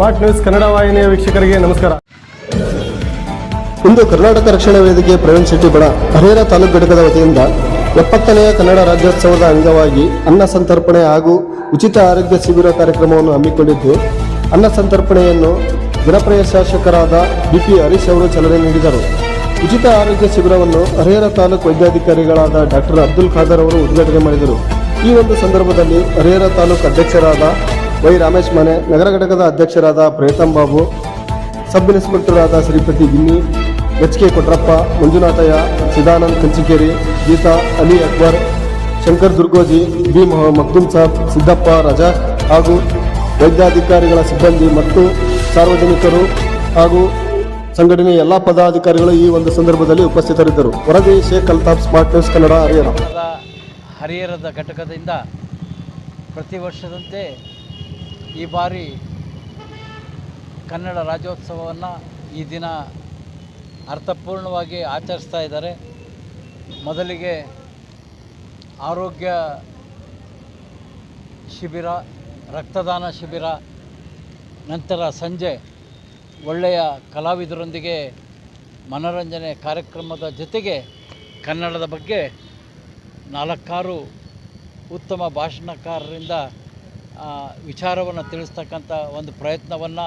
Smart news Kannada ವಾಹಿನಿಯ ವೀಕ್ಷಕರಿಗೆ ನಮಸ್ಕಾರ. ಇಂದು ಕರ್ನಾಟಕ ರಕ್ಷಣಾ ವೇದಿಕೆ ಪ್ರವೀಣ್ ಶೆಟ್ಟಿ ಬಡ ಹರಿಹರ ತಾಲೂಕು ಘಟಕದ ವತಿಯಿಂದ ಎಪ್ಪತ್ತನೆಯ ಕನ್ನಡ ರಾಜ್ಯೋತ್ಸವದ ಅಂಗವಾಗಿ ಅನ್ನ ಸಂತರ್ಪಣೆ ಹಾಗೂ ಉಚಿತ ಆರೋಗ್ಯ ಶಿಬಿರ ಕಾರ್ಯಕ್ರಮವನ್ನು ಹಮ್ಮಿಕೊಂಡಿದ್ದು, ಅನ್ನ ಸಂತರ್ಪಣೆಯನ್ನು ಜನಪ್ರಿಯ ಶಾಸಕರಾದ ಬಿಪಿ ಹರೀಶ್ ಅವರು ಚಾಲನೆ ನೀಡಿದರು. ಉಚಿತ ಆರೋಗ್ಯ ಶಿಬಿರವನ್ನು ಹರಿಹರ ತಾಲೂಕು ವೈದ್ಯಾಧಿಕಾರಿಗಳಾದ ಡಾಕ್ಟರ್ ಅಬ್ದುಲ್ ಖಾದರ್ ಅವರು ಉದ್ಘಾಟನೆ ಮಾಡಿದರು. ಈ ಒಂದು ಸಂದರ್ಭದಲ್ಲಿ ಹರಿಹರ ತಾಲೂಕು ಅಧ್ಯಕ್ಷರಾದ ವೈ ರಾಮೇಶ್ ಮನೆ, ನಗರ ಘಟಕದ ಅಧ್ಯಕ್ಷರಾದ ಪ್ರೇತಂ Babu, sub ಇನ್ಸ್ಪೆಕ್ಟರಾದ Shripati Ginni, H K Kotrappa, Manjunathaiah, Sidanand Kanchikeri, Geeta, Ali Akbar, Shankar Durgoji, B Makdum Sab, Siddappa, Raza ಹಾಗೂ ವೈದ್ಯಾಧಿಕಾರಿಗಳ ಸಿಬ್ಬಂದಿ ಮತ್ತು ಸಾರ್ವಜನಿಕರು ಹಾಗೂ ಸಂಘಟನೆಯ ಎಲ್ಲ ಪದಾಧಿಕಾರಿಗಳು ಈ ಒಂದು ಸಂದರ್ಭದಲ್ಲಿ ಉಪಸ್ಥಿತರಿದ್ದರು. ವರದಿ ಶೇಖ್ ಅಲ್ತಾಫ್ ಸ್ಮಾರ್ಟ್ ನ್ಯೂಸ್ ಕನ್ನಡ, ಹರಿಹರ. ಹರಿಹರದ ಘಟಕದಿಂದ ಪ್ರತಿ ವರ್ಷದಂತೆ ಈ ಬಾರಿ ಕನ್ನಡ ರಾಜ್ಯೋತ್ಸವವನ್ನು ಈ ದಿನ ಅರ್ಥಪೂರ್ಣವಾಗಿ ಆಚರಿಸ್ತಾ ಇದ್ದಾರೆ. ಮೊದಲಿಗೆ ಆರೋಗ್ಯ ಶಿಬಿರ, ರಕ್ತದಾನ ಶಿಬಿರ, ನಂತರ ಸಂಜೆ ಒಳ್ಳೆಯ ಕಲಾವಿದರೊಂದಿಗೆ ಮನೋರಂಜನೆ ಕಾರ್ಯಕ್ರಮದ ಜೊತೆಗೆ ಕನ್ನಡದ ಬಗ್ಗೆ ನಾಲ್ಕಾರು ಉತ್ತಮ ಭಾಷಣಕಾರರಿಂದ ವಿಚಾರವನ್ನು ತಿಳಿಸ್ತಕ್ಕಂಥ ಒಂದು ಪ್ರಯತ್ನವನ್ನು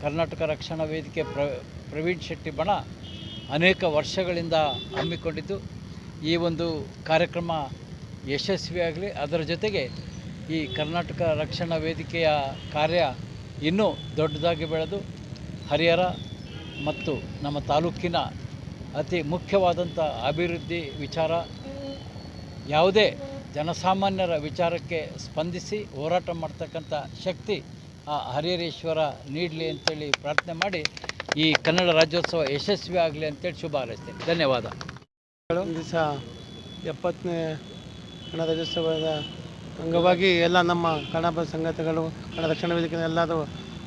ಕರ್ನಾಟಕ ರಕ್ಷಣಾ ವೇದಿಕೆ ಪ್ರ ಪ್ರವೀಣ್ ಶೆಟ್ಟಿ ಬಣ ಅನೇಕ ವರ್ಷಗಳಿಂದ ಹಮ್ಮಿಕೊಂಡಿದ್ದು, ಈ ಒಂದು ಕಾರ್ಯಕ್ರಮ ಯಶಸ್ವಿಯಾಗಲಿ, ಅದರ ಜೊತೆಗೆ ಈ ಕರ್ನಾಟಕ ರಕ್ಷಣಾ ವೇದಿಕೆಯ ಕಾರ್ಯ ಇನ್ನೂ ದೊಡ್ಡದಾಗಿ ಬೆಳೆದು, ಹರಿಹರ ಮತ್ತು ನಮ್ಮ ತಾಲೂಕಿನ ಅತಿ ಮುಖ್ಯವಾದಂಥ ಅಭಿವೃದ್ಧಿ ವಿಚಾರ ಯಾವುದೇ ಜನಸಾಮಾನ್ಯರ ವಿಚಾರಕ್ಕೆ ಸ್ಪಂದಿಸಿ ಹೋರಾಟ ಮಾಡ್ತಕ್ಕಂಥ ಶಕ್ತಿ ಆ ಹರಿಹರೇಶ್ವರ ನೀಡಲಿ ಅಂತೇಳಿ ಪ್ರಾರ್ಥನೆ ಮಾಡಿ ಈ ಕನ್ನಡ ರಾಜ್ಯೋತ್ಸವ ಯಶಸ್ವಿ ಆಗಲಿ ಅಂತೇಳಿ ಶುಭ ಹಾರೈಸ್ತೇನೆ. ಧನ್ಯವಾದ. ದಿವಸ ಎಪ್ಪತ್ತನೇ ಕನ್ನಡ ರಾಜ್ಯೋತ್ಸವದ ಅಂಗವಾಗಿ ಎಲ್ಲ ನಮ್ಮ ಕನ್ನಡ ಸಂಗತಿಗಳು ಕನ್ನಡ ರಕ್ಷಣಾ ವೇದಿಕೆ ಎಲ್ಲದು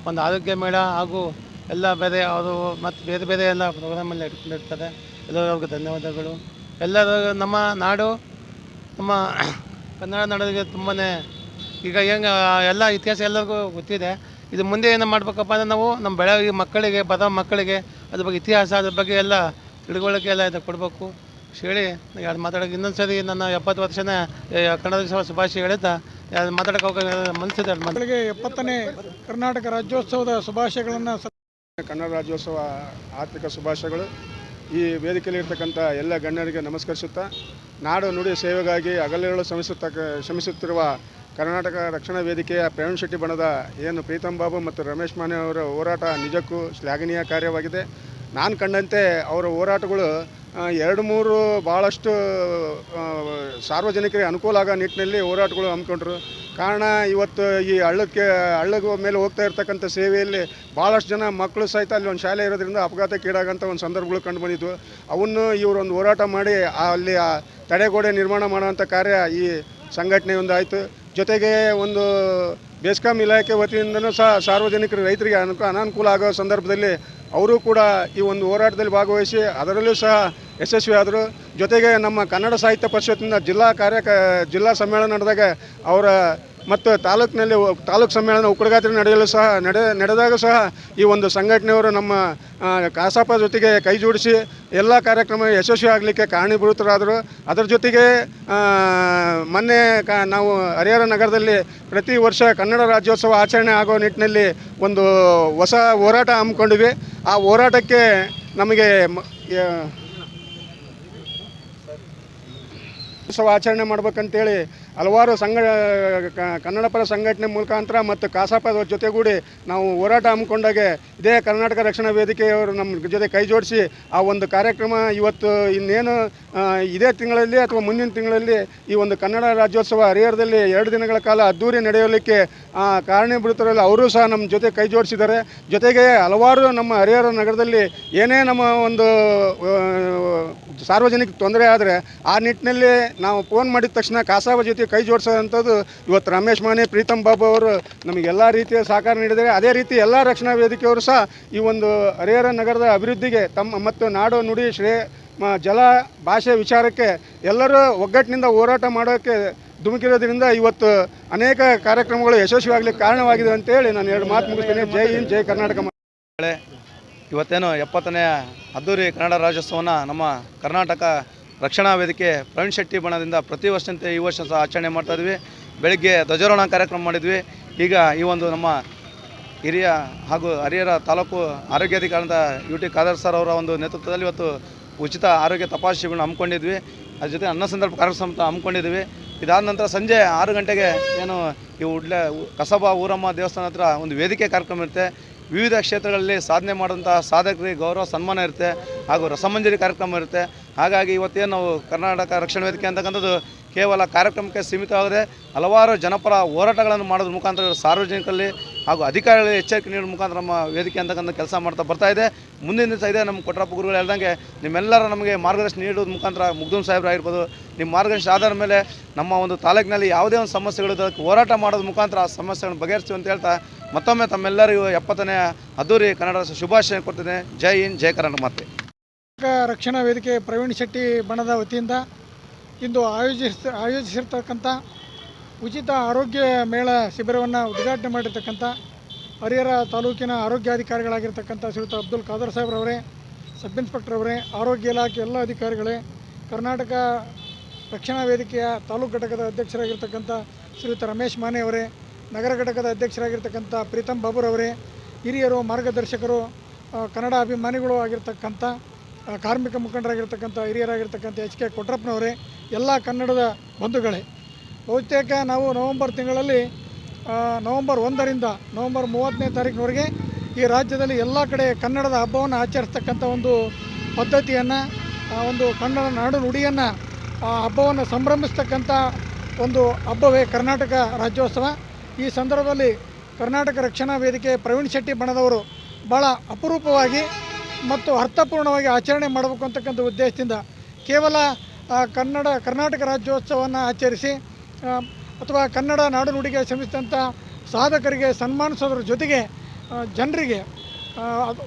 ಒಂದು ಆರೋಗ್ಯ ಮೇಳ ಹಾಗೂ ಎಲ್ಲ ಬೇರೆ ಅವರು ಮತ್ತು ಬೇರೆ ಬೇರೆ ಎಲ್ಲ ಪ್ರೋಗ್ರಾಮಲ್ಲಿ ಇಟ್ಕೊಂಡಿರ್ತಾರೆ ಎಲ್ಲರಿಗೂ ಧನ್ಯವಾದಗಳು. ಎಲ್ಲರೂ ನಮ್ಮ ನಾಡು ನಮ್ಮ ಕನ್ನಡ ನಾಡಿಗೆ ತುಂಬಾ ಈಗ ಹೆಂಗೆ ಎಲ್ಲ ಇತಿಹಾಸ ಎಲ್ಲರಿಗೂ ಗೊತ್ತಿದೆ. ಇದು ಮುಂದೆ ಏನು ಮಾಡಬೇಕಪ್ಪ ಅಂದರೆ ನಾವು ನಮ್ಮ ಬೆಳಗ್ಗೆ ಮಕ್ಕಳಿಗೆ ಬರೋ ಮಕ್ಕಳಿಗೆ ಅದ್ರ ಬಗ್ಗೆ ಇತಿಹಾಸ ಅದ್ರ ಬಗ್ಗೆ ಎಲ್ಲ ತಿಳುವಳಿಕೆ ಎಲ್ಲ ಇದು ಕೊಡಬೇಕು. ಹೇಳಿ ಯಾರು ಮಾತಾಡೋಕೆ ಇನ್ನೊಂದು ಸರಿ ನನ್ನ ಎಪ್ಪತ್ತು ವರ್ಷನ ಕನ್ನಡ ದಿವಸ ಶುಭಾಶಯ ಹೇಳ್ತಾ ಯಾರು ಮಾತಾಡೋಕೆ ಹೋಗೋ ಮನಸ್ಸಿದೆ ಅದು ಮಕ್ಕಳಿಗೆ ಎಪ್ಪತ್ತನೇ ಕರ್ನಾಟಕ ರಾಜ್ಯೋತ್ಸವದ ಶುಭಾಶಯಗಳನ್ನು ಕನ್ನಡ ರಾಜ್ಯೋತ್ಸವ ಆರ್ಥಿಕ ಶುಭಾಶಯಗಳು. ಈ ವೇದಿಕೆಯಲ್ಲಿ ಇರ್ತಕ್ಕಂಥ ಎಲ್ಲ ಗಣ್ಯರಿಗೆ ನಮಸ್ಕರಿಸುತ್ತಾ, ನಾಡು ನುಡಿ ಸೇವೆಗಾಗಿ ಅಗಲಿರಲು ಶ್ರಮಿಸುತ್ತ ಶ್ರಮಿಸುತ್ತಿರುವ ಕರ್ನಾಟಕ ರಕ್ಷಣಾ ವೇದಿಕೆಯ ಪ್ರವೀಣ್ ಶೆಟ್ಟಿ ಬಣದ ಏನು ಪ್ರೀತಮ್ ಬಾಬು ಮತ್ತು ರಮೇಶ್ ಮಾನೆ ಅವರ ಹೋರಾಟ ನಿಜಕ್ಕೂ ಶ್ಲಾಘನೀಯ ಕಾರ್ಯವಾಗಿದೆ. ನಾನು ಕಂಡಂತೆ ಅವರ ಹೋರಾಟಗಳು ಎರಡು ಮೂರು ಭಾಳಷ್ಟು ಸಾರ್ವಜನಿಕರಿಗೆ ಅನುಕೂಲ ಆಗೋ ನಿಟ್ಟಿನಲ್ಲಿ ಹೋರಾಟಗಳು ಹಮ್ಮಿಕೊಂಡ್ರು. ಕಾರಣ ಇವತ್ತು ಈ ಹಳ್ಳಕ್ಕೆ ಹಳ್ಳದ ಮೇಲೆ ಹೋಗ್ತಾ ಇರ್ತಕ್ಕಂಥ ಸೇವೆಯಲ್ಲಿ ಭಾಳಷ್ಟು ಜನ ಮಕ್ಕಳು ಸಹಿತ ಅಲ್ಲಿ ಒಂದು ಶಾಲೆ ಇರೋದ್ರಿಂದ ಅಪಘಾತಕ್ಕೀಡಾಗಂಥ ಒಂದು ಸಂದರ್ಭಗಳು ಕಂಡು ಬಂದಿದ್ವು. ಅವನ್ನು ಇವರೊಂದು ಹೋರಾಟ ಮಾಡಿ ಅಲ್ಲಿ ಆ ತಡೆಗೋಡೆ ನಿರ್ಮಾಣ ಮಾಡುವಂಥ ಕಾರ್ಯ ಈ ಸಂಘಟನೆ ಒಂದು ಆಯಿತು ಜೊತೆಗೆ ಒಂದು ಬೆಸ್ಕಾಂ ಇಲಾಖೆ ವತಿಯಿಂದನೂ ಸಹ ಸಾರ್ವಜನಿಕರು ರೈತರಿಗೆ ಅನುಕೂ, ಅನಾನುಕೂಲ ಆಗೋ ಸಂದರ್ಭದಲ್ಲಿ ಅವರು ಕೂಡ ಈ ಒಂದು ಹೋರಾಟದಲ್ಲಿ ಭಾಗವಹಿಸಿ ಅದರಲ್ಲೂ ಸಹ ಯಶಸ್ವಿ ಆದರು. ಜೊತೆಗೆ ನಮ್ಮ ಕನ್ನಡ ಸಾಹಿತ್ಯ ಪರಿಷತ್ತಿನ ಜಿಲ್ಲಾ ಕಾರ್ಯ ಜಿಲ್ಲಾ ಸಮ್ಮೇಳನ ನಡೆದಾಗ ಅವರ ಮತ್ತು ತಾಲೂಕಿನಲ್ಲಿ ತಾಲೂಕು ಸಮ್ಮೇಳನ ಉಕ್ಕಡಗಾತ್ರಿ ನಡೆಯಲು ಸಹ ನಡೆ ನಡೆದಾಗ ಸಹ ಈ ಒಂದು ಸಂಘಟನೆಯವರು ನಮ್ಮ ಕಾಸಾಪ ಜೊತೆಗೆ ಕೈ ಜೋಡಿಸಿ ಎಲ್ಲ ಕಾರ್ಯಕ್ರಮ ಯಶಸ್ವಿ ಆಗಲಿಕ್ಕೆ ಕಾರಣೀಭೂತರಾದರು. ಅದರ ಜೊತೆಗೆ ಮೊನ್ನೆ ಕ, ನಾವು ಹರಿಹರ ನಗರದಲ್ಲಿ ಪ್ರತಿ ವರ್ಷ ಕನ್ನಡ ರಾಜ್ಯೋತ್ಸವ ಆಚರಣೆ ಆಗೋ ನಿಟ್ಟಿನಲ್ಲಿ ಒಂದು ಹೊಸ ಹೋರಾಟ ಹಮ್ಮಿಕೊಂಡಿವಿ. ಆ ಹೋರಾಟಕ್ಕೆ ನಮಗೆ ಮ- ಯ- ಉತ್ಸವ ಆಚರಣೆ ಮಾಡ್ಬೇಕಂತೇಳಿ ಹಲವಾರು ಸಂಘ ಕನ್ನಡಪರ ಸಂಘಟನೆ ಮುಖಾಂತರ ಮತ್ತು ಕಾಸಾಪ ಜೊತೆಗೂಡಿ ನಾವು ಹೋರಾಟ ಹಮ್ಮಿಕೊಂಡಾಗೆ ಇದೇ ಕರ್ನಾಟಕ ರಕ್ಷಣಾ ವೇದಿಕೆಯವರು ನಮ್ಮ ಜೊತೆ ಕೈ ಜೋಡಿಸಿ ಆ ಒಂದು ಕಾರ್ಯಕ್ರಮ ಇವತ್ತು ಇನ್ನೇನು ಇದೇ ತಿಂಗಳಲ್ಲಿ ಅಥವಾ ಮುಂದಿನ ತಿಂಗಳಲ್ಲಿ ಈ ಒಂದು ಕನ್ನಡ ರಾಜ್ಯೋತ್ಸವ ಹರಿಹರದಲ್ಲಿ ಎರಡು ದಿನಗಳ ಕಾಲ ಅದ್ದೂರಿ ನಡೆಯಲಿಕ್ಕೆ ಕಾರಣೀಭೂತರಲ್ಲಿ ಅವರು ಸಹ ನಮ್ಮ ಜೊತೆ ಕೈ ಜೋಡಿಸಿದ್ದಾರೆ. ಜೊತೆಗೆ ಹಲವಾರು ನಮ್ಮ ಹರಿಹರ ನಗರದಲ್ಲಿ ಏನೇ ನಮ್ಮ ಒಂದು ಸಾರ್ವಜನಿಕ ತೊಂದರೆ ಆದರೆ ಆ ನಿಟ್ಟಿನಲ್ಲಿ ನಾವು ಫೋನ್ ಮಾಡಿದ ತಕ್ಷಣ ಕಾಸಾಬ ಜೊತೆ ಕೈ ಜೋಡಿಸೋವಂಥದ್ದು ಇವತ್ತು ರಮೇಶ್ ಮಾನೆ ಪ್ರೀತಮ್ ಬಾಬು ಅವರು ನಮಗೆ ನಮಗೆಲ್ಲ ರೀತಿಯ ಸಹಕಾರ ನೀಡಿದ್ದಾರೆ. ಅದೇ ರೀತಿ ಎಲ್ಲ ರಕ್ಷಣಾ ವೇದಿಕೆಯವರು ಸಹ ಈ ಒಂದು ಹರಿಹರ ನಗರದ ಅಭಿವೃದ್ಧಿಗೆ ತಮ್ಮ ಮತ್ತು ನಾಡು ನುಡಿ ಶ್ರೇ ಜಲ ಭಾಷೆ ವಿಚಾರಕ್ಕೆ ಎಲ್ಲರೂ ಒಗ್ಗಟ್ಟಿನಿಂದ ಹೋರಾಟ ಮಾಡೋಕ್ಕೆ ಧುಮುಕಿರೋದ್ರಿಂದ ಇವತ್ತು ಅನೇಕ ಕಾರ್ಯಕ್ರಮಗಳು ಯಶಸ್ವಿಯಾಗಲಿಕ್ಕೆ ಕಾರಣವಾಗಿದೆ ಅಂತೇಳಿ ನಾನು ಎರಡು ಮಾತು ಮುಗಿಸ್ತೇನೆ. ಜೈ ಹಿಂದ್, ಜೈ ಕರ್ನಾಟಕ. ಇವತ್ತೇನು ಎಪ್ಪತ್ತನೇ ಅದ್ದೂರಿ ಕನ್ನಡ ರಾಜ್ಯೋತ್ಸವನ ನಮ್ಮ ಕರ್ನಾಟಕ ರಕ್ಷಣಾ ವೇದಿಕೆ ಪ್ರವೀಣ್ ಶೆಟ್ಟಿ ಬಣದಿಂದ ಪ್ರತಿ ವರ್ಷದಂತೆ ಈ ವರ್ಷ ಸಹ ಆಚರಣೆ ಮಾಡ್ತಾ ಇದ್ವಿ. ಬೆಳಗ್ಗೆ ಧ್ವಜಾರೋಹಣ ಕಾರ್ಯಕ್ರಮ ಮಾಡಿದ್ವಿ. ಈಗ ಈ ಒಂದು ನಮ್ಮ ಹಿರಿಯ ಹಾಗೂ ಹರಿಹರ ತಾಲೂಕು ಆರೋಗ್ಯಾಧಿಕಾರಿಯಿಂದ ಯು ಟಿ ಖಾದರ್ ಸರ್ ಅವರ ಒಂದು ನೇತೃತ್ವದಲ್ಲಿ ಇವತ್ತು ಉಚಿತ ಆರೋಗ್ಯ ತಪಾಸಣೆ ಶಿಬಿರ ಹಮ್ಮಿಕೊಂಡಿದ್ವಿ. ಅದ್ರ ಜೊತೆ ಅನ್ನ ಸಂದರ್ಭ ಕಾರ್ಯಕ್ರಮ ಹಮ್ಮಿಕೊಂಡಿದ್ವಿ. ಇದಾದ ನಂತರ ಸಂಜೆ ಆರು ಗಂಟೆಗೆ ಏನು ಈ ಉಡ್ಲೆ, ಕಸಬಾ, ಊರಮ್ಮ ದೇವಸ್ಥಾನ ಹತ್ರ ಒಂದು ವೇದಿಕೆ ಕಾರ್ಯಕ್ರಮ ಇರುತ್ತೆ. ವಿವಿಧ ಕ್ಷೇತ್ರಗಳಲ್ಲಿ ಸಾಧನೆ ಮಾಡಿದಂಥ ಸಾಧಕರಿಗೆ ಗೌರವ, ಸನ್ಮಾನ ಇರುತ್ತೆ ಹಾಗೂ ರಸಮಂಜರಿ ಕಾರ್ಯಕ್ರಮ ಇರುತ್ತೆ. ಹಾಗಾಗಿ ಇವತ್ತೇನು ನಾವು ಕರ್ನಾಟಕ ರಕ್ಷಣಾ ವೇದಿಕೆ ಅಂತಕ್ಕಂಥದ್ದು ಕೇವಲ ಕಾರ್ಯಕ್ರಮಕ್ಕೆ ಸೀಮಿತವಾಗದೆ ಹಲವಾರು ಜನಪರ ಹೋರಾಟಗಳನ್ನು ಮಾಡೋದ್ರ ಮುಖಾಂತರ ಸಾರ್ವಜನಿಕರಲ್ಲಿ ಹಾಗೂ ಅಧಿಕಾರಿಗಳಿಗೆ ಎಚ್ಚರಿಕೆ ನೀಡುವ ಮುಖಾಂತರ ನಮ್ಮ ವೇದಿಕೆ ಅಂತಕ್ಕಂಥ ಕೆಲಸ ಮಾಡ್ತಾ ಬರ್ತಾ ಇದೆ. ಮುಂದಿನ ದಿವಸ ಇದೆ ನಮ್ಮ ಕೊಟ್ರಪ್ಪ ಗುರುಗಳು ಹೇಳ್ದಂಗೆ ನಿಮ್ಮೆಲ್ಲರ ನಮಗೆ ಮಾರ್ಗದರ್ಶನ ನೀಡೋದ್ರ ಮುಖಾಂತರ ಮುಗ್ದೂಮ್ ಸಾಹೇಬ್ರು ಆಗಿರ್ಬೋದು, ನಿಮ್ಮ ಮಾರ್ಗದರ್ಶನ ಆಧಾರ ಮೇಲೆ ನಮ್ಮ ಒಂದು ತಾಲೂಕಿನಲ್ಲಿ ಯಾವುದೇ ಒಂದು ಸಮಸ್ಯೆಗಳು ಹೋರಾಟ ಮಾಡೋದ್ರ ಮುಖಾಂತರ ಆ ಸಮಸ್ಯೆಗಳನ್ನು ಬಗೆಹರಿಸ್ತೀವಿ ಅಂತ ಹೇಳ್ತಾ ಮತ್ತೊಮ್ಮೆ ತಮ್ಮೆಲ್ಲರಿಗೂ ಎಪ್ಪತ್ತನೇ ಅದ್ದೂರಿ ಕನ್ನಡ ಶುಭಾಶಯ ಕೊಡ್ತೇನೆ. ಜೈ ಹಿಂದ್, ಜೈ ಕರ್ನಾಟಕ ಮಾತೆ. ರಕ್ಷಣಾ ವೇದಿಕೆ ಪ್ರವೀಣ್ ಶೆಟ್ಟಿ ಬಣದ ವತಿಯಿಂದ ಇಂದು ಆಯೋಜಿಸಿ, ಆಯೋಜಿಸಿರ್ತಕ್ಕಂಥ ಉಚಿತ ಆರೋಗ್ಯ ಮೇಳ ಶಿಬಿರವನ್ನು ಉದ್ಘಾಟನೆ ಮಾಡಿರ್ತಕ್ಕಂಥ ಹರಿಹರ ತಾಲೂಕಿನ ಆರೋಗ್ಯಾಧಿಕಾರಿಗಳಾಗಿರ್ತಕ್ಕಂಥ ಶ್ರೀಯುತ ಅಬ್ದುಲ್ ಖಾದರ್ ಸಾಹೇಬ್ರವರೇ ಸಬ್ ಇನ್ಸ್ಪೆಕ್ಟರ್ ಅವರೇ ಆರೋಗ್ಯ ಇಲಾಖೆ ಎಲ್ಲ ಅಧಿಕಾರಿಗಳೇ, ಕರ್ನಾಟಕ ರಕ್ಷಣಾ ವೇದಿಕೆಯ ತಾಲೂಕು ಘಟಕದ ಅಧ್ಯಕ್ಷರಾಗಿರ್ತಕ್ಕಂಥ ಶ್ರೀಯುತ ರಮೇಶ್ ಮಾನೆ ಅವರೇ ನಗರ ಘಟಕದ ಅಧ್ಯಕ್ಷರಾಗಿರ್ತಕ್ಕಂಥ ಪ್ರೀತಮ್ ಬಾಬುರವರೇ ಹಿರಿಯರು, ಮಾರ್ಗದರ್ಶಕರು ಕನ್ನಡ ಅಭಿಮಾನಿಗಳು ಆಗಿರ್ತಕ್ಕಂಥ ಕಾರ್ಮಿಕ ಮುಖಂಡರಾಗಿರ್ತಕ್ಕಂಥ, ಹಿರಿಯರಾಗಿರ್ತಕ್ಕಂಥ ಎಚ್ ಕೆ ಕೊಟ್ರಪ್ಪನವರೇ, ಎಲ್ಲ ಕನ್ನಡದ ಬಂಧುಗಳೇ. ಬಹುತೇಕ ನಾವು ನವೆಂಬರ್ ತಿಂಗಳಲ್ಲಿ ನವಂಬರ್ ಒಂದರಿಂದ ನವೆಂಬರ್ ಮೂವತ್ತನೇ ತಾರೀಕಿನವರೆಗೆ ಈ ರಾಜ್ಯದಲ್ಲಿ ಎಲ್ಲ ಕಡೆ ಕನ್ನಡದ ಹಬ್ಬವನ್ನು ಆಚರಿಸ್ತಕ್ಕಂಥ ಒಂದು ಪದ್ಧತಿಯನ್ನು ಒಂದು ಕನ್ನಡ ನಾಡು ನುಡಿಯನ್ನು, ಆ, ಹಬ್ಬವನ್ನು ಸಂಭ್ರಮಿಸ್ತಕ್ಕಂಥ ಒಂದು ಹಬ್ಬವೇ ಕರ್ನಾಟಕ ರಾಜ್ಯೋತ್ಸವ. ಈ ಸಂದರ್ಭದಲ್ಲಿ ಕರ್ನಾಟಕ ರಕ್ಷಣಾ ವೇದಿಕೆ ಪ್ರವೀಣ್ ಶೆಟ್ಟಿ ಬಣದವರು ಭಾಳ ಅಪರೂಪವಾಗಿ ಮತ್ತು ಅರ್ಥಪೂರ್ಣವಾಗಿ ಆಚರಣೆ ಮಾಡಬೇಕು ಅಂತಕ್ಕಂಥ ಉದ್ದೇಶದಿಂದ ಕೇವಲ ಕನ್ನಡ, ಕರ್ನಾಟಕ ರಾಜ್ಯೋತ್ಸವವನ್ನು ಆಚರಿಸಿ ಅಥವಾ ಕನ್ನಡ ನಾಡು ನುಡಿಗೆ ಶ್ರಮಿಸಿದಂಥ ಸಾಧಕರಿಗೆ ಸನ್ಮಾನಿಸೋದ್ರ ಜೊತೆಗೆ ಜನರಿಗೆ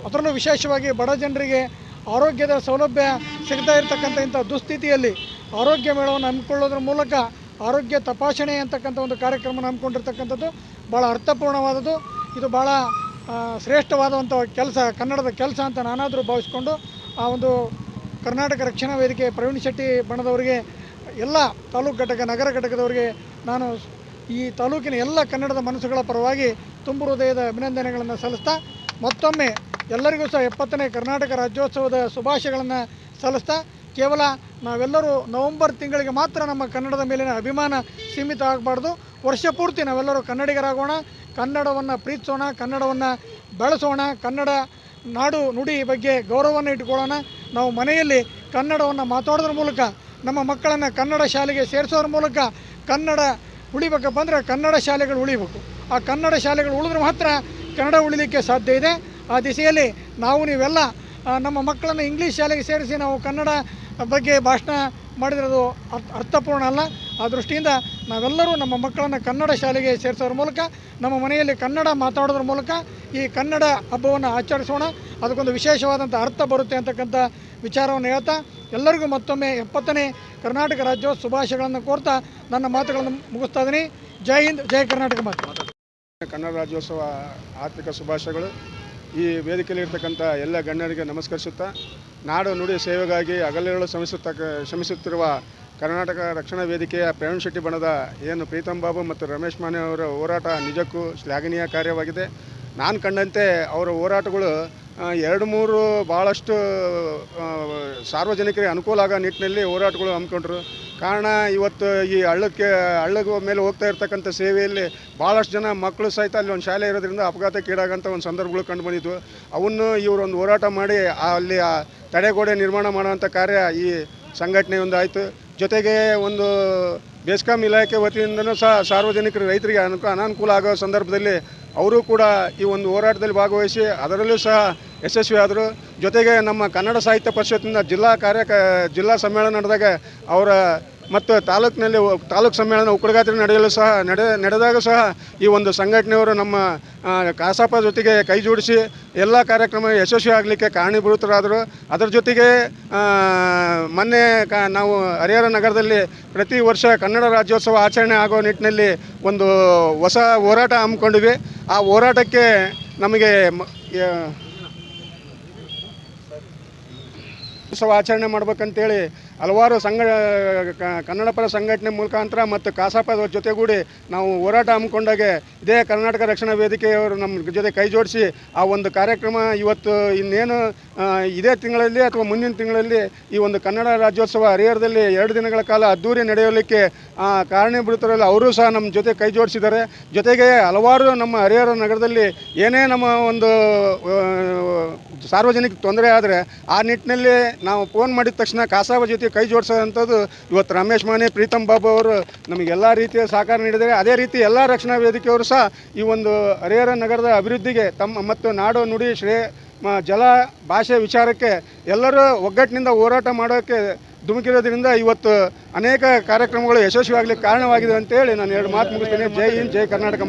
ಅದರಲ್ಲೂ ವಿಶೇಷವಾಗಿ ಬಡ ಜನರಿಗೆ ಆರೋಗ್ಯದ ಸೌಲಭ್ಯ ಸಿಗ್ತಾ ಇರತಕ್ಕಂಥ ಇಂಥ ದುಸ್ಥಿತಿಯಲ್ಲಿ ಆರೋಗ್ಯ ಮೇಳವನ್ನು ಹಮ್ಮಿಕೊಳ್ಳೋದ್ರ ಮೂಲಕ ಆರೋಗ್ಯ ತಪಾಸಣೆ ಅಂತಕ್ಕಂಥ ಒಂದು ಕಾರ್ಯಕ್ರಮನ ಹಮ್ಮಿಕೊಂಡಿರ್ತಕ್ಕಂಥದ್ದು ಭಾಳ ಅರ್ಥಪೂರ್ಣವಾದದ್ದು. ಇದು ಭಾಳ ಶ್ರೇಷ್ಠವಾದಂಥ ಕೆಲಸ, ಕನ್ನಡದ ಕೆಲಸ ಅಂತ ನಾನಾದರೂ ಭಾವಿಸ್ಕೊಂಡು ಆ ಒಂದು ಕರ್ನಾಟಕ ರಕ್ಷಣಾ ವೇದಿಕೆ ಪ್ರವೀಣ್ ಶೆಟ್ಟಿ ಬಣದವರಿಗೆ ಎಲ್ಲ ತಾಲೂಕು ಘಟಕ, ನಗರ ಘಟಕದವರಿಗೆ ನಾನು ಈ ತಾಲೂಕಿನ ಎಲ್ಲ ಕನ್ನಡದ ಮನಸ್ಸುಗಳ ಪರವಾಗಿ ತುಂಬು ಹೃದಯದ ಅಭಿನಂದನೆಗಳನ್ನು ಸಲ್ಲಿಸ್ತಾ, ಮತ್ತೊಮ್ಮೆ ಎಲ್ಲರಿಗೂ ಸಹ ಎಪ್ಪತ್ತನೇ ಕರ್ನಾಟಕ ರಾಜ್ಯೋತ್ಸವದ ಶುಭಾಶಯಗಳನ್ನು ಸಲ್ಲಿಸ್ತಾ ಕೇವಲ ನಾವೆಲ್ಲರೂ ನವೆಂಬರ್ ತಿಂಗಳಿಗೆ ಮಾತ್ರ ನಮ್ಮ ಕನ್ನಡದ ಮೇಲಿನ ಅಭಿಮಾನ ಸೀಮಿತ ಆಗಬಾರ್ದು. ವರ್ಷ ಪೂರ್ತಿ ನಾವೆಲ್ಲರೂ ಕನ್ನಡಿಗರಾಗೋಣ, ಕನ್ನಡವನ್ನು ಪ್ರೀತಿಸೋಣ, ಕನ್ನಡವನ್ನು ಬೆಳೆಸೋಣ, ಕನ್ನಡ ನಾಡು ನುಡಿ ಬಗ್ಗೆ ಗೌರವವನ್ನು ಇಟ್ಕೊಳ್ಳೋಣ ನಾವು ಮನೆಯಲ್ಲಿ ಕನ್ನಡವನ್ನು ಮಾತಾಡೋದ್ರ ಮೂಲಕ, ನಮ್ಮ ಮಕ್ಕಳನ್ನು ಕನ್ನಡ ಶಾಲೆಗೆ ಸೇರಿಸೋದ್ರ ಮೂಲಕ ಕನ್ನಡ ಉಳಿಬೇಕಪ್ಪ ಅಂದರೆ ಕನ್ನಡ ಶಾಲೆಗಳು ಉಳಿಬೇಕು. ಆ ಕನ್ನಡ ಶಾಲೆಗಳು ಉಳಿದ್ರೆ ಮಾತ್ರ ಕನ್ನಡ ಉಳಿಲಿಕ್ಕೆ ಸಾಧ್ಯ ಇದೆ. ಆ ದಿಸೆಯಲ್ಲಿ ನಾವು ನೀವೆಲ್ಲ ನಮ್ಮ ಮಕ್ಕಳನ್ನು ಇಂಗ್ಲೀಷ್ ಶಾಲೆಗೆ ಸೇರಿಸಿ ನಾವು ಕನ್ನಡ ಬಗ್ಗೆ ಭಾಷಣ ಮಾಡಿದಿರೋದು ಅರ್ಥ ಅರ್ಥಪೂರ್ಣ ಅಲ್ಲ. ಆ ದೃಷ್ಟಿಯಿಂದ ನಾವೆಲ್ಲರೂ ನಮ್ಮ ಮಕ್ಕಳನ್ನು ಕನ್ನಡ ಶಾಲೆಗೆ ಸೇರಿಸೋದ್ರ ಮೂಲಕ, ನಮ್ಮ ಮನೆಯಲ್ಲಿ ಕನ್ನಡ ಮಾತಾಡೋದ್ರ ಮೂಲಕ ಈ ಕನ್ನಡ ಹಬ್ಬವನ್ನು ಆಚರಿಸೋಣ. ಅದಕ್ಕೊಂದು ವಿಶೇಷವಾದಂಥ ಅರ್ಥ ಬರುತ್ತೆ ಅಂತಕ್ಕಂಥ ವಿಚಾರವನ್ನು ಹೇಳ್ತಾ, ಎಲ್ಲರಿಗೂ ಮತ್ತೊಮ್ಮೆ ಎಪ್ಪತ್ತನೇ ಕರ್ನಾಟಕ ರಾಜ್ಯೋತ್ಸವ ಶುಭಾಶಯಗಳನ್ನು ಕೋರ್ತಾ ನನ್ನ ಮಾತುಗಳನ್ನು ಮುಗಿಸ್ತಾ ಇದ್ದೀನಿ. ಜೈ ಹಿಂದ್, ಜೈ ಕರ್ನಾಟಕ ಮಾತು. ಕನ್ನಡ ರಾಜ್ಯೋತ್ಸವ ಆರ್ಥಿಕ ಶುಭಾಶಯಗಳು. ಈ ವೇದಿಕೆಯಲ್ಲಿ ಇರ್ತಕ್ಕಂಥ ಎಲ್ಲ ಗಣ್ಯರಿಗೆ ನಮಸ್ಕರಿಸುತ್ತಾ, ನಾಡು ನುಡಿ ಸೇವೆಗಾಗಿ ಅಗಲಿರಲು ಶ್ರಮಿಸುತ್ತ ಶ್ರಮಿಸುತ್ತಿರುವ ಕರ್ನಾಟಕ ರಕ್ಷಣಾ ವೇದಿಕೆಯ ಪ್ರವೀಣ್ ಶೆಟ್ಟಿ ಬಣದ ಏನು ಪ್ರೀತಮ್ ಬಾಬು ಮತ್ತು ರಮೇಶ್ ಮಾನೆ ಅವರ ಹೋರಾಟ ನಿಜಕ್ಕೂ ಶ್ಲಾಘನೀಯ ಕಾರ್ಯವಾಗಿದೆ. ನಾನು ಕಂಡಂತೆ ಅವರ ಹೋರಾಟಗಳು ಎರಡು ಮೂರು ಭಾಳಷ್ಟು ಸಾರ್ವಜನಿಕರಿಗೆ ಅನುಕೂಲ ಆಗೋ ನಿಟ್ಟಿನಲ್ಲಿ ಹೋರಾಟಗಳು ಹಮ್ಮಿಕೊಂಡ್ರು. ಕಾರಣ ಇವತ್ತು ಈ ಹಳ್ಳಕ್ಕೆ ಹಳ್ಳದ ಮೇಲೆ ಹೋಗ್ತಾ ಇರ್ತಕ್ಕಂಥ ಸೇವೆಯಲ್ಲಿ ಭಾಳಷ್ಟು ಜನ ಮಕ್ಕಳು ಸಹಿತ ಅಲ್ಲಿ ಒಂದು ಶಾಲೆ ಇರೋದ್ರಿಂದ ಅಪಘಾತಕ್ಕೀಡಾಗಂಥ ಒಂದು ಸಂದರ್ಭಗಳು ಕಂಡು ಬಂದಿದ್ವು. ಅವನ್ನು ಇವರೊಂದು ಹೋರಾಟ ಮಾಡಿ ಅಲ್ಲಿ ಆ ತಡೆಗೋಡೆ ನಿರ್ಮಾಣ ಮಾಡುವಂಥ ಕಾರ್ಯ ಈ ಸಂಘಟನೆಯೊಂದು ಆಯಿತು ಜೊತೆಗೆ ಒಂದು ಬೆಸ್ಕಾಂ ಇಲಾಖೆ ವತಿಯಿಂದನೂ ಸಹ ಸಾರ್ವಜನಿಕರು ರೈತರಿಗೆ ಅನುಕೂಲ ಅನಾನುಕೂಲ ಆಗೋ ಸಂದರ್ಭದಲ್ಲಿ ಅವರು ಕೂಡ ಈ ಒಂದು ಹೋರಾಟದಲ್ಲಿ ಭಾಗವಹಿಸಿ ಅದರಲ್ಲೂ ಸಹ ಯಶಸ್ವಿ ಆದರು. ಜೊತೆಗೆ ನಮ್ಮ ಕನ್ನಡ ಸಾಹಿತ್ಯ ಪರಿಷತ್ತಿನ ಜಿಲ್ಲಾ ಕಾರ್ಯ ಜಿಲ್ಲಾ ಸಮ್ಮೇಳನ ನಡೆದಾಗ ಅವರ ಮತ್ತು ತಾಲೂಕಿನಲ್ಲಿ ತಾಲೂಕು ಸಮ್ಮೇಳನ ಉಕ್ಕಡಗಾತ್ರಿ ನಡೆಯಲು ಸಹ ನಡೆ, ನಡೆದಾಗ ಸಹ ಈ ಒಂದು ಸಂಘಟನೆಯವರು ನಮ್ಮ ಕಾಸಾಪ ಜೊತೆಗೆ ಕೈ ಜೋಡಿಸಿ ಎಲ್ಲ ಕಾರ್ಯಕ್ರಮ ಯಶಸ್ವಿ ಆಗಲಿಕ್ಕೆ ಕಾರಣೀಭೂತರಾದರು. ಅದರ ಜೊತೆಗೆ ಮೊನ್ನೆ ಕ, ನಾವು ಹರಿಹರ ನಗರದಲ್ಲಿ ಪ್ರತಿ ವರ್ಷ ಕನ್ನಡ ರಾಜ್ಯೋತ್ಸವ ಆಚರಣೆ ಆಗೋ ನಿಟ್ಟಿನಲ್ಲಿ ಒಂದು ಹೊಸ ಹೋರಾಟ ಹಮ್ಮಿಕೊಂಡಿವಿ. ಆ ಹೋರಾಟಕ್ಕೆ ನಮಗೆ ಮ- ಯ- ಉತ್ಸವ ಆಚರಣೆ ಮಾಡ್ಬೇಕಂತೇಳಿ ಹಲವಾರು ಸಂಘ ಕನ್ನಡಪರ ಸಂಘಟನೆ ಮುಖಾಂತರ ಮತ್ತು ಕಾಸಾಪ ಜೊತೆಗೂಡಿ ನಾವು ಹೋರಾಟ ಹಮ್ಮಿಕೊಂಡಾಗೆ ಇದೇ ಕರ್ನಾಟಕ ರಕ್ಷಣಾ ವೇದಿಕೆಯವರು ನಮ್ಮ ಜೊತೆ ಕೈ ಜೋಡಿಸಿ ಆ ಒಂದು ಕಾರ್ಯಕ್ರಮ ಇವತ್ತು ಇನ್ನೇನು ಇದೇ ತಿಂಗಳಲ್ಲಿ ಅಥವಾ ಮುಂದಿನ ತಿಂಗಳಲ್ಲಿ ಈ ಒಂದು ಕನ್ನಡ ರಾಜ್ಯೋತ್ಸವ ಹರಿಹರದಲ್ಲಿ ಎರಡು ದಿನಗಳ ಕಾಲ ಅದ್ದೂರಿ ನಡೆಯಲಿಕ್ಕೆ ಕಾರಣೀಭೂತರಲ್ಲಿ ಅವರು ಸಹ ನಮ್ಮ ಜೊತೆ ಕೈ ಜೋಡಿಸಿದ್ದಾರೆ. ಜೊತೆಗೆ ಹಲವಾರು ನಮ್ಮ ಹರಿಹರ ನಗರದಲ್ಲಿ ಏನೇ ನಮ್ಮ ಒಂದು ಸಾರ್ವಜನಿಕ ತೊಂದರೆ ಆದರೆ ಆ ನಿಟ್ಟಿನಲ್ಲಿ ನಾವು ಫೋನ್ ಮಾಡಿದ ತಕ್ಷಣ ಕಾಸಾಬ ಜೊತೆ ಕೈ ಜೋಡಿಸೋವಂಥದ್ದು ಇವತ್ತು ರಮೇಶ್ ಮಾನೆ ಪ್ರೀತಮ್ ಬಾಬು ಅವರು ನಮಗೆಲ್ಲ ರೀತಿಯ ಸಹಕಾರ ನೀಡಿದ್ದಾರೆ. ಅದೇ ರೀತಿ ಎಲ್ಲ ರಕ್ಷಣಾ ವೇದಿಕೆಯವರು ಸಹ ಈ ಒಂದು ಹರಿಹರ ನಗರದ ಅಭಿವೃದ್ಧಿಗೆ ತಮ್ಮ ಮತ್ತು ನಾಡು ನುಡಿ ಶ್ರೇ ಜಲ ಭಾಷೆ ವಿಚಾರಕ್ಕೆ ಎಲ್ಲರೂ ಒಗ್ಗಟ್ಟಿನಿಂದ ಹೋರಾಟ ಮಾಡೋಕ್ಕೆ ಧುಮುಕಿರೋದ್ರಿಂದ ಇವತ್ತು ಅನೇಕ ಕಾರ್ಯಕ್ರಮಗಳು ಯಶಸ್ವಿಯಾಗಲಿಕ್ಕೆ ಕಾರಣವಾಗಿದೆ ಅಂತೇಳಿ ನಾನು ಎರಡು ಮಾತು ಮುಗಿಸ್ತೇನೆ. ಜೈ ಹಿಂದ್, ಜೈ ಕರ್ನಾಟಕ